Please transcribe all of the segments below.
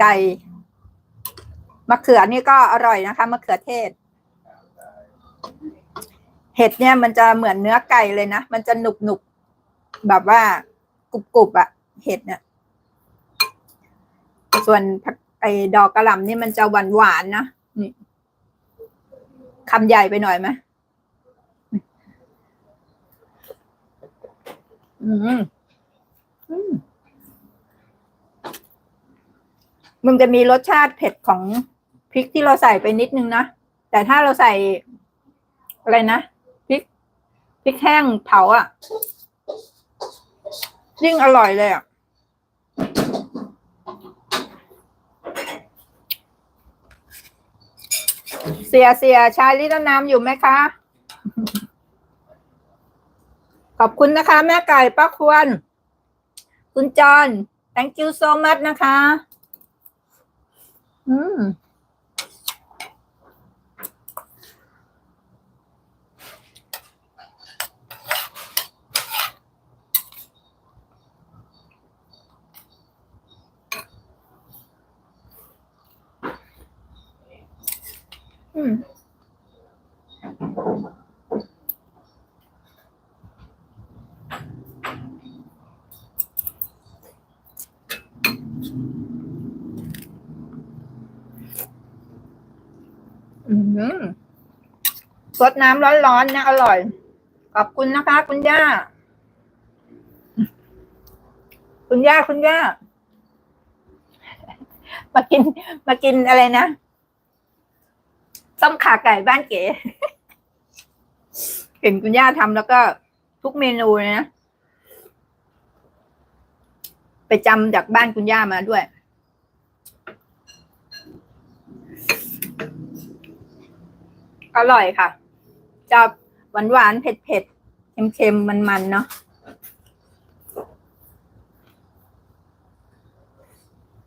ไก่มะเขือนี่ก็อร่อยนะคะมะเขือเทศ เห็ดเนี่ยมันจะเหมือนเนื้อไก่เลยนะ มันจะหนุบหนุบแบบว่ากรุบกรุบอะเห็ดเนี่ยส่วนไอ้ดอกกระหล่ำนี่มันจะหวานหวานนะนี่คำใหญ่ไปหน่อยไหมอืมอืม มันจะมีรสชาติเผ็ดของพริกที่เราใส่ไปนิดนึงนะ แต่ถ้าเราใส่อะไรนะพริกพริกแห้งเผาอะ่ะ ยิ่งอร่อยเลยอะ่ะเสียเสียชายลิตรน้ำอยู่ไหมคะ ขอบคุณนะคะ แม่ไก่ป้าควร คุณจอน thank you so much นะคะ อืม สดน้ำร้อนๆนะอร่อย ขอบคุณนะคะ คุณย่า คุณย่าคุณย่า มากิน มากินอะไรนะต้มขาไก่บ้านเก๋ เห็นคุณย่าทำแล้วก็ทุกเมนูเลยนะ ไปจำจากบ้านคุณย่ามาด้วย อร่อยค่ะ จะหวานหวานเผ็ดเผ็ดเค็มเค็มมันมันเนาะ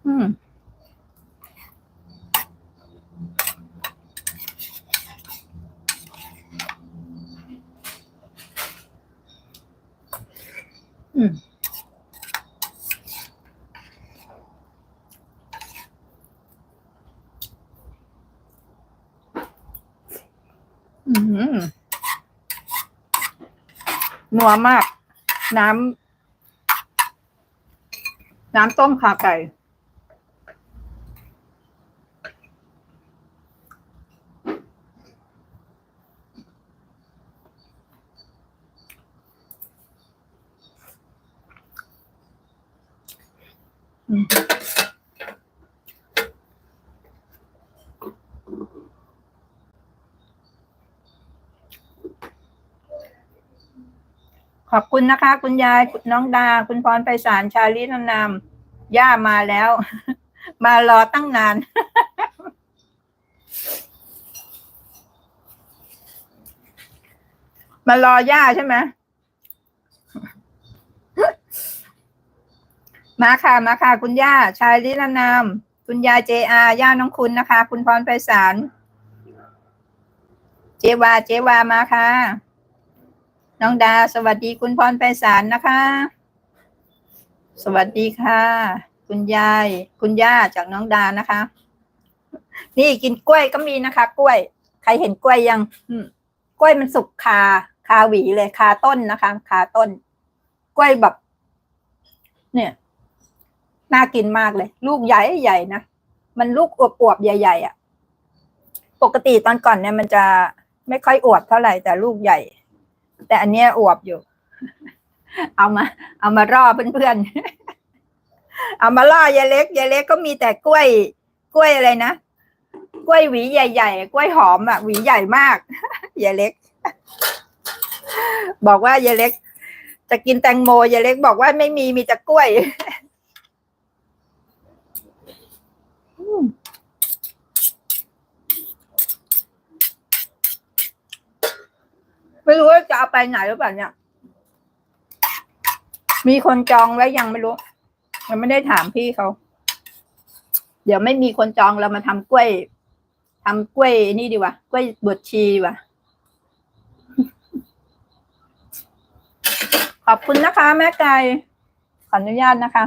อืมอืม นัวมาก น้ำน้ำต้มขาไก่อืม ขอบคุณนะคะ คุณยายคุณน้องดา คุณพรไพศาลชาลินนามย่ามาแล้ว มารอตั้งนาน มารอย่าใช่ไหมมาค่ะมาค่ะ คุณย่า ชายลินนาม คุณยายเจอาย่าน้องคุณนะคะ คุณพรไพศาลเจวา เจวามาค่ะ น้องดา สวัสดีคุณพรไพศาลนะคะ สวัสดีค่ะ คุณยาย คุณย่าจากน้องดานะคะ นี่กินกล้วยก็มีนะคะ กล้วย ใครเห็นกล้วยยังกล้วยมันสุกคา คาหวีเลยคาต้นนะคะ คาต้น กล้วยแบบ เนี่ยน่ากินมากเลย ลูกใหญ่ใหญ่นะมันลูกอวบๆใหญ่ๆอะ่ะ ปกติตอนก่อนเนี่ยมันจะไม่ค่อยอวบเท่าไหร่แต่ลูกใหญ่ แต่อันเนี้ยอวบอยู่ เอามา เอามาร่อเพื่อนๆ เอามาล่อยายเล็กยายเล็กก็มีแต่กล้วย กล้วยอะไรนะ กล้วยหวีใหญ่ๆ กล้วยหอมอะหวีใหญ่มากยายเล็ก บอกว่ายายเล็ก จะกินแตงโมยายเล็กบอกว่าไม่มีมีแต่กล้วย เอาไปไหนหรือเปล่าเนี่ย มีคนจองไว้ยังไม่รู้ยังไม่ได้ถามพี่เขา เดี๋ยวไม่มีคนจองเรามาทำกล้วยทำกล้วยนี่ดีว่ากล้วยบวชชีว่าขอบคุณนะคะ แม่ไก่ขออนุญาตนะคะ